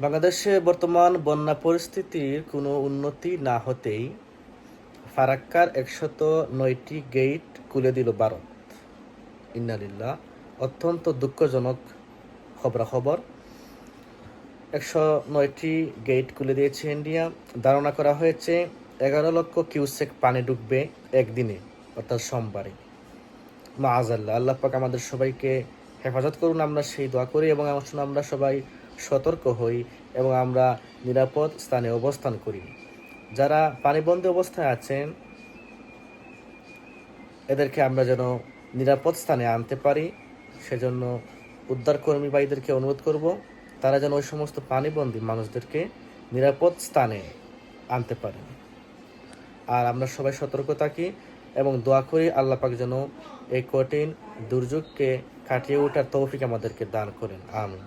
বাংলাদেশে বর্তমান বন্যা পরিস্থিতির কোনো উন্নতি না হতেই ফারাক্কার একশত নয়টি গেট খুলে দিল ভারত। ইন্নালিল্লাহ, অত্যন্ত দুঃখজনক খবরাখবর। একশো নয়টি গেট খুলে দিয়েছে ইন্ডিয়া। ধারণা করা হয়েছে এগারো লক্ষ কিউসেক পানি ঢুকবে একদিনে, অর্থাৎ সোমবারে। মা আজাল্লাহ আল্লাহ পাক আমাদের সবাইকে হেফাজত করুন, আমরা সেই দোয়া করি এবং আমার আসুন আমরা সবাই সতর্ক হই এবং আমরা নিরাপদ স্থানে অবস্থান করি। যারা পানিবন্দী অবস্থায় আছেন, এদেরকে আমরা যেন নিরাপদ স্থানে আনতে পারি। সেজন্য উদ্ধারকর্মী ভাইদেরকে অনুরোধ করব, তারা যেন ওই সমস্ত পানিবন্দী মানুষদেরকে নিরাপদ স্থানে আনতে পারে আর আমরা সবাই সতর্ক থাকি এবং দোয়া করি, আল্লাহ পাক যেন এই কঠিন দুর্যোগকে কাটিয়ে ওঠার তৌফিক আমাদেরকে দান করেন আমিন।